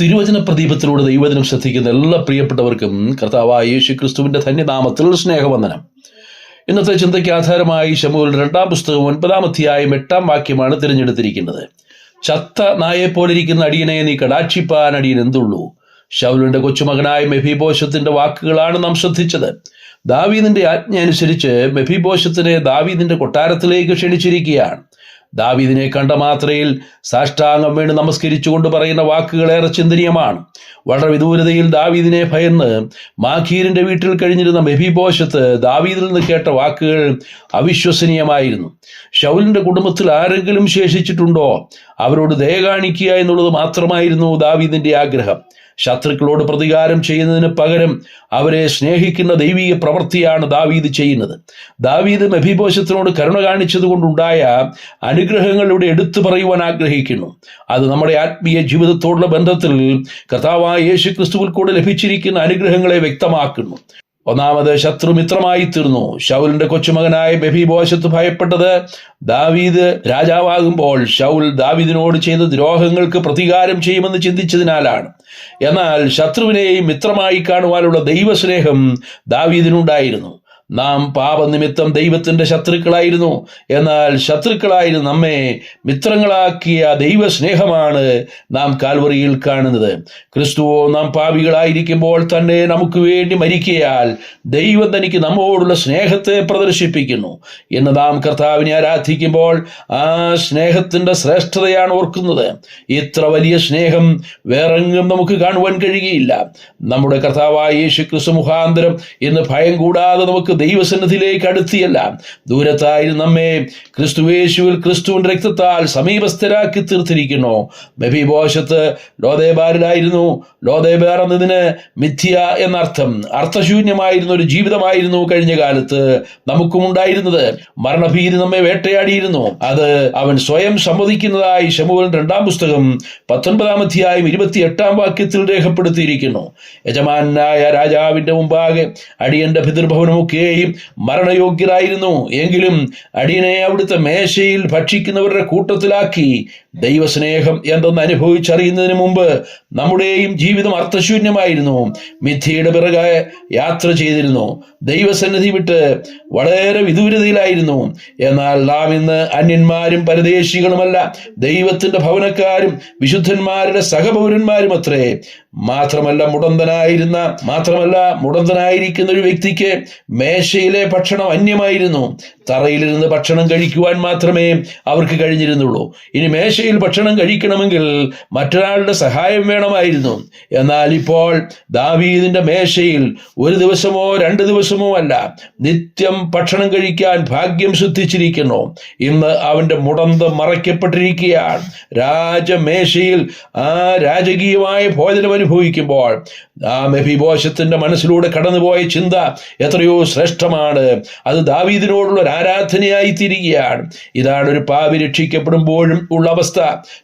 തിരുവചന പ്രദീപത്തിലൂടെ ദൈവചനം ശ്രദ്ധിക്കുന്ന എല്ലാ പ്രിയപ്പെട്ടവർക്കും കർത്താവായ യേശു ക്രിസ്തുവിന്റെ ധന്യനാമത്തിൽ സ്നേഹവന്ദനം. ഇന്നത്തെ ചിന്തയ്ക്ക് ആധാരമായി ശമുവിൽ രണ്ടാം പുസ്തകം ഒൻപതാം അധ്യായം എട്ടാം വാക്യമാണ് തിരഞ്ഞെടുത്തിരിക്കുന്നത്. ചത്ത നായെ പോലിരിക്കുന്ന അടിയനെ നീ കടാക്ഷിപ്പാൻ അടിയൻ എന്തുള്ളൂ? ഷൗലിന്റെ കൊച്ചുമകനായ മെഫിബോഷത്തിന്റെ വാക്കുകളാണ് നാം ശ്രദ്ധിച്ചത്. ദാവീദിന്റെ ആജ്ഞ അനുസരിച്ച് മെഫിബോഷത്തിനെ ദാവീദിന്റെ കൊട്ടാരത്തിലേക്ക് ക്ഷണിച്ചിരിക്കുകയാണ്. ദാവീദിനെ കണ്ട മാത്രയിൽ സാഷ്ടാംഗം വീണ് നമസ്കരിച്ചുകൊണ്ട് പറയുന്ന വാക്കുകൾ ഏറെ ചിന്തനീയമാണ്. വളരെ വിദൂരതയിൽ ദാവീദിനെ ഭയന്ന് മാഖീരിന്റെ വീട്ടിൽ കഴിഞ്ഞിരുന്ന മെബിബോശത്ത് ദാവീദിൽ നിന്ന് കേട്ട വാക്കുകൾ അവിശ്വസനീയമായിരുന്നു. ഷൗലിന്റെ കുടുംബത്തിൽ ആരെങ്കിലും ശേഷിച്ചിട്ടുണ്ടോ? അവരോട് ദയ കാണിക്കുക എന്നുള്ളത് മാത്രമായിരുന്നു ദാവീദിന്റെ ആഗ്രഹം. ശത്രുക്കളോട് പ്രതികാരം ചെയ്യുന്നതിന് പകരം അവരെ സ്നേഹിക്കുന്ന ദൈവീക പ്രവൃത്തിയാണ് ദാവീദ് ചെയ്യുന്നത്. ദാവീദ് മെഫിബോശത്തിനോട് കരുണ കാണിച്ചതുകൊണ്ടുണ്ടായ അനുഗ്രഹങ്ങൾ ഇവിടെ എടുത്തു പറയുവാൻ ആഗ്രഹിക്കുന്നു. അത് നമ്മുടെ ആത്മീയ ജീവിതത്തോടുള്ള ബന്ധത്തിൽ കർത്താവായ യേശു ക്രിസ്തുവിൽ കൂടെ ലഭിച്ചിരിക്കുന്ന അനുഗ്രഹങ്ങളെ വ്യക്തമാക്കുന്നു. ഒന്നാമത് ശത്രുമിത്രമായി തീർന്നു. ഷൗലിന്റെ കൊച്ചുമകനായ ബെഫിബോശത്ത് ഭയപ്പെട്ടത് ദാവീദ് രാജാവാകുമ്പോൾ ഷൗൽ ദാവീദിനോട് ചെയ്ത ദ്രോഹങ്ങൾക്ക് പ്രതികാരം ചെയ്യുമെന്ന് ചിന്തിച്ചതിനാലാണ്. എന്നാൽ ശത്രുവിനെയും മിത്രമായി കാണുവാനുള്ള ദൈവസ്നേഹം ദാവീദിനുണ്ടായിരുന്നു. നാം പാപനിമിത്തം ദൈവത്തിന്റെ ശത്രുക്കളായിരുന്നു. എന്നാൽ ശത്രുക്കളായിരുന്നു നമ്മെ മിത്രങ്ങളാക്കിയ ദൈവസ്നേഹമാണ് നാം കാൽവറിയിൽ കാണുന്നത്. ക്രിസ്തുവോ നാം പാപികളായിരിക്കുമ്പോൾ തന്നെ നമുക്ക് വേണ്ടി മരിക്കയാൽ ദൈവം തനിക്ക് നമ്മോടുള്ള സ്നേഹത്തെ പ്രദർശിപ്പിക്കുന്നു എന്ന് നാം കർത്താവിനെ ആരാധിക്കുമ്പോൾ ആ സ്നേഹത്തിന്റെ ശ്രേഷ്ഠതയാണ് ഓർക്കുന്നത്. ഇത്ര വലിയ സ്നേഹം വേറെങ്ങും നമുക്ക് കാണുവാൻ കഴിയുകയില്ല. നമ്മുടെ കർത്താവായ യേശു ക്രിസ്തു മുഖാന്തരം ഇന്ന് ഭയം കൂടാതെ നമുക്ക് ദൈവസന്നിധിയിലേക്ക് അടുത്തിയല്ല. ദൂരത്തായിരുന്നു നമ്മെ. ക്രിസ്തുവേശുവിൽ ക്രിസ്തുവിന്റെ രക്തത്താൽ സമീപസ്ഥരാക്കി തീർത്തിരിക്കുന്നു. ബബിബോശത്ത് ലോദേബാരിലായിരുന്നു ലോദേബാർ എന്നതിന് മിഥ്യ എന്നർത്ഥം. അർത്ഥശൂന്യമായിരുന്ന ഒരു ജീവിതമായിരുന്നു കഴിഞ്ഞ കാലത്ത് നമുക്കും ഉണ്ടായിരുന്നത്. മരണഭീതി നമ്മെ വേട്ടയാടിയിരുന്നു. അത് അവൻ സ്വയം സമ്മതിക്കുന്നതായി ശമുവൽ രണ്ടാം പുസ്തകം പത്തൊൻപതാം അധ്യായം ഇരുപത്തി എട്ടാം വാക്യത്തിൽ രേഖപ്പെടുത്തിയിരിക്കുന്നു. യജമാനായ രാജാവിന്റെ മുമ്പാകെ അടിയന്റെ പിതൃഭവനമൊക്കെയും മരണയോഗ്യരായിരുന്നു. എങ്കിലും അടിയനെ അവിടുത്തെ മേശയിൽ ഭക്ഷിക്കുന്നവരുടെ കൂട്ടത്തിലാക്കി ദൈവസ്നേഹം എന്തെന്ന് അനുഭവിച്ചറിയുന്നതിന് മുമ്പ് നമ്മുടെയും ജീവിതം അർത്ഥശൂന്യമായിരുന്നു. മിഥ്യയുടെ പിറകെ യാത്ര ചെയ്തിരുന്നു. ദൈവസന്നിധി വിട്ട് വളരെ വിദൂരതയിലായിരുന്നു. എന്നാൽ നാം ഇന്ന് അന്യന്മാരും പരദേശികളുമല്ല ദൈവത്തിന്റെ ഭവനക്കാരും വിശുദ്ധന്മാരുടെ സഹപൗരന്മാരും അത്രേ മാത്രമല്ല മുടന്തനായിരുന്ന മാത്രമല്ല മുടന്തനായിരിക്കുന്ന ഒരു വ്യക്തിക്ക് മേശയിലെ ഭക്ഷണം അന്യമായിരുന്നു. തറയിലിരുന്ന് ഭക്ഷണം കഴിക്കുവാൻ മാത്രമേ അവർക്ക് കഴിഞ്ഞിരുന്നുള്ളൂ. ഇനി മേശയിൽ ഭക്ഷണം കഴിക്കണമെങ്കിൽ മറ്റൊരാളുടെ സഹായം വേണമായിരുന്നു. എന്നാൽ ഇപ്പോൾ ദാവീദിന്റെ മേശയിൽ ഒരു ദിവസമോ രണ്ട് ദിവസമോ അല്ല നിത്യം ഭക്ഷണം കഴിക്കാൻ ഭാഗ്യം ശുദ്ധിച്ചിരിക്കുന്നു ഇന്ന് അവന്റെ മുടന്ത് മറയ്ക്കപ്പെട്ടിരിക്കുകയാണ്. രാജമേശയിൽ ആ രാജകീയമായ ഭോജനം അനുഭവിക്കുമ്പോൾ ആ മെഫിബോശത്തിന്റെ മനസ്സിലൂടെ കടന്നുപോയ ചിന്ത എത്രയോ ശ്രേഷ്ഠമാണ്. അത് ദാവീദിനോടുള്ള ഒരു ആരാധനയായി തിരികുകയാണ് ഇതാണ് ഒരു പാവി രക്ഷിക്കപ്പെടുമ്പോഴും ഉള്ള അവസ്ഥ.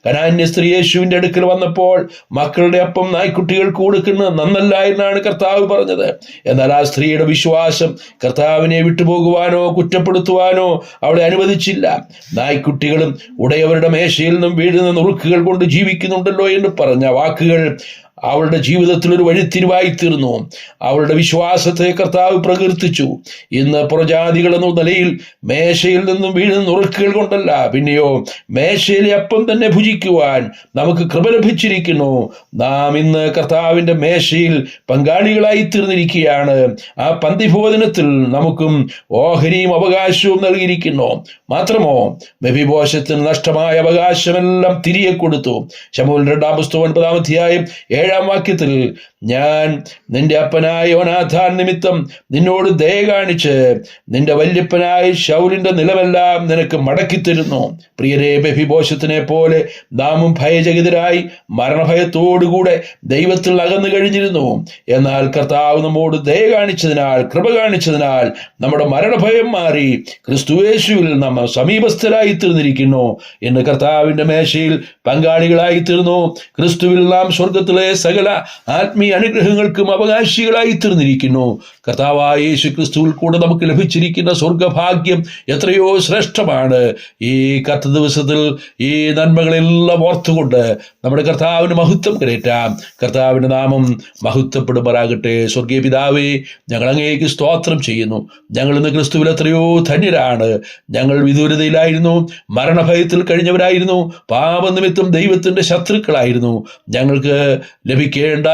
കനാന്യ സ്ത്രീ യേശുവിന്റെ അടുക്കൽ വന്നപ്പോൾ മക്കളുടെ അപ്പം നായ്ക്കുട്ടികൾക്ക് കൊടുക്കുന്നത് നന്നല്ല എന്നാണ് കർത്താവ് പറഞ്ഞത്. എന്നാൽ ആ സ്ത്രീയുടെ വിശ്വാസം കർത്താവിനെ വിട്ടുപോകുവാനോ കുറ്റപ്പെടുത്തുവാനോ അവളെ അനുവദിച്ചില്ല. നായ്ക്കുട്ടികളും ഉടയവരുടെ മേശയിൽ നിന്നും വീഴുന്ന നുറുക്കുകൾ കൊണ്ട് ജീവിക്കുന്നുണ്ടല്ലോ എന്ന് പറഞ്ഞ വാക്കുകൾ അവളുടെ ജീവിതത്തിൽ ഒരു വഴിത്തിരിവായി തീർന്നു. അവളുടെ വിശ്വാസത്തെ കർത്താവ് പ്രകീർത്തിച്ചു. ഇന്ന് പുറജാതികൾ എന്ന നിലയിൽ മേശയിൽ നിന്നും വീഴുന്ന നുറുക്കുകൾ കൊണ്ടല്ല. പിന്നെയോ മേശയിലെ അപ്പം തന്നെ ഭുജിക്കുവാൻ നമുക്ക് കൃപ ലഭിച്ചിരിക്കുന്നു. നാം ഇന്ന് കർത്താവിന്റെ മേശയിൽ പങ്കാളികളായി തീർന്നിരിക്കുകയാണ്. ആ പന്തിഭോജനത്തിൽ നമുക്കും ഓഹരിയും അവകാശവും നൽകിയിരിക്കുന്നു. മാത്രമോ മെബിബോശത്തിന് നഷ്ടമായ അവകാശമെല്ലാം തിരികെ കൊടുത്തു. ശമൂൽ രണ്ടാം പുസ്തകം ഒൻപതാം അധ്യായം ഏഴാം വാക്യത്തിൽ ഞാൻ നിന്റെ അപ്പനായ യോനാഥാൻ നിമിത്തം നിന്നോട് ദയ കാണിച്ച് നിന്റെ വല്യപ്പനായ ശൗലിന്റെ നിലവെല്ലാം നിനക്ക് മടക്കിത്തരുന്നു. പ്രിയരെ ബഹിബോഷത്തിനെ പോലെ നാമും ഭയചകിതരായി മരണഭയത്തോടുകൂടെ ദൈവത്തിൽ അകന്നു കഴിഞ്ഞിരുന്നു. എന്നാൽ കർത്താവ് നമ്മോട് ദയ കാണിച്ചതിനാൽ കൃപ കാണിച്ചതിനാൽ നമ്മുടെ മരണഭയം മാറി ക്രിസ്തുവേശുവിൽ നമ്മൾ സമീപസ്ഥരായി തീർന്നിരിക്കുന്നു. എന്ന് കർത്താവിന്റെ മേശയിൽ പങ്കാളികളായി തീർന്നു. ക്രിസ്തുവിൽ നാം സ്വർഗത്തിലെ സകല ആത്മീയ അനുഗ്രഹങ്ങൾക്കും അവകാശികളായി തീർന്നിരിക്കുന്നു. കർത്താവായ യേശു ക്രിസ്തുവിൽ കൂടെ നമുക്ക് ലഭിച്ചിരിക്കുന്ന സ്വർഗഭാഗ്യം എത്രയോ ശ്രേഷ്ഠമാണ്. ഈ കത്ത് ദിവസത്തിൽ ഈ നന്മകളെല്ലാം ഓർത്തുകൊണ്ട് നമ്മുടെ കർത്താവിന് മഹത്വം കരേറ്റാം. കർത്താവിന്റെ നാമം മഹത്വപ്പെടുമാറാകട്ടെ. സ്വർഗീയ പിതാവേ ഞങ്ങൾ അങ്ങേക്ക് സ്തോത്രം ചെയ്യുന്നു. ഞങ്ങൾ ഇന്ന് ക്രിസ്തുവിൽ എത്രയോ ധന്യരാണ്. ഞങ്ങൾ വിദൂരതയിലായിരുന്നു. മരണഭയത്തിൽ കഴിഞ്ഞവരായിരുന്നു. പാപനിമിത്തം ദൈവത്തിന്റെ ശത്രുക്കളായിരുന്നു. ഞങ്ങൾക്ക് ലഭിക്കേണ്ട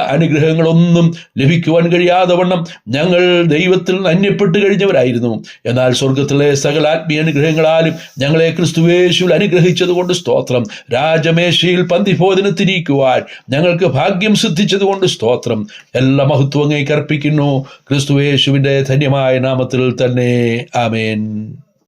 അനുഗ്രഹങ്ങളൊന്നും ലഭിക്കുവാൻ കഴിയാതെ വണ്ണം ഞങ്ങൾ ദൈവത്തിൽ അന്യപ്പെട്ട് കഴിഞ്ഞവരായിരുന്നു. എന്നാൽ സ്വർഗത്തിലെ സകല ആത്മീയ അനുഗ്രഹങ്ങളാലും ഞങ്ങളെ ക്രിസ്തുവേശുവിൽ അനുഗ്രഹിച്ചതുകൊണ്ട് സ്തോത്രം. രാജമേശയിൽ പന്തിഭോജനത്തിരിക്കുവാൻ ഞങ്ങൾക്ക് ഭാഗ്യം സിദ്ധിച്ചതുകൊണ്ട് സ്തോത്രം. എല്ലാ മഹത്വം അങ്ങേക്ക് അർപ്പിക്കുന്നു. ക്രിസ്തുവേശുവിന്റെ ധന്യമായ നാമത്തിൽ തന്നെ. ആമേൻ.